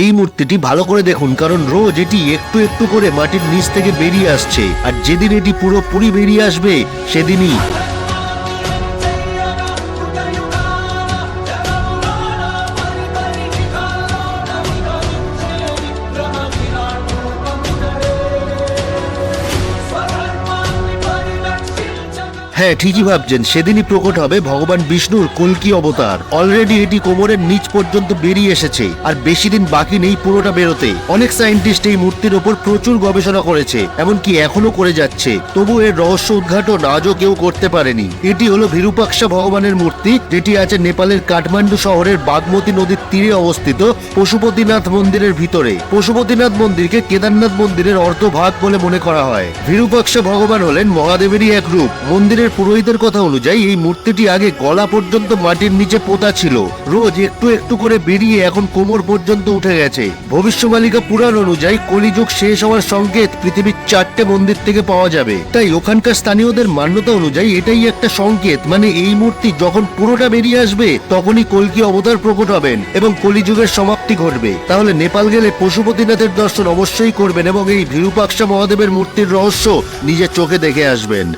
এই মূর্তিটি ভালো করে দেখুন, কারণ রোজ এটি একটু একটু করে মাটির নিচ থেকে বেরিয়ে আসছে। আর যেদিন এটি পুরোপুরি বেরিয়ে আসবে, সেদিনই হ্যাঁ ঠিকই ভাবছেন। সেদিনই প্রকট হবে ভগবান বিষ্ণুর কলকি অবতার। অলরেডি এটি কোমরের নিচ পর্যন্ত বেরিয়ে এসেছে, আর বেশি দিন বাকি নেই পুরোটা বেরোতে। অনেক সায়েন্টিস্ট এই মূর্তির ওপর প্রচুর গবেষণা করেছে, এমনকি এখনও করে যাচ্ছে। তবু এর রহস্য উদ্ঘাটন আজও কেউ করতে পারেনি। এটি হলো ভিরুপাক্ষা ভগবানের মূর্তি, যেটি আছে নেপালের কাঠমান্ডু শহরের বাগমতী নদীর তীরে অবস্থিত পশুপতিনাথ মন্দিরের ভিতরে। পশুপতিনাথ মন্দিরকে কেদারনাথ মন্দিরের অর্ধভাগ বলে মনে করা হয়। ভিরুপাক্ষা ভগবান হলেন মহাদেবেরই এক রূপ। মন্দিরের পুরোহিতের কথা অনুযায়ী এই মূর্তিটি আগে গলা পর্যন্ত মাটির নিচে পোতা ছিল। রোজ একটু একটু করে বেরিয়ে এখন কোমর পর্যন্ত উঠে গেছে। ভবিষ্যমালিকা পুরাণ অনুযায়ী কলিযুগ শেষ হওয়ার সংকেত পৃথিবীর চারটে মন্দির থেকে পাওয়া যাবে। তাই ওখানকার স্থানীয়দের মান্যতা অনুযায়ী এটাই একটা সংকেত। মানে এই মূর্তি যখন পুরোটা বেরিয়ে আসবে, তখনই কলকি অবতার প্রকট হবেন এবং কলিযুগের সমাপ্তি ঘটবে। তাহলে নেপাল গেলে পশুপতিনাথের দর্শন অবশ্যই করবেন এবং এই ভিরুপাক্ষা মহাদেবের মূর্তির রহস্য নিজের চোখে দেখে আসবেন।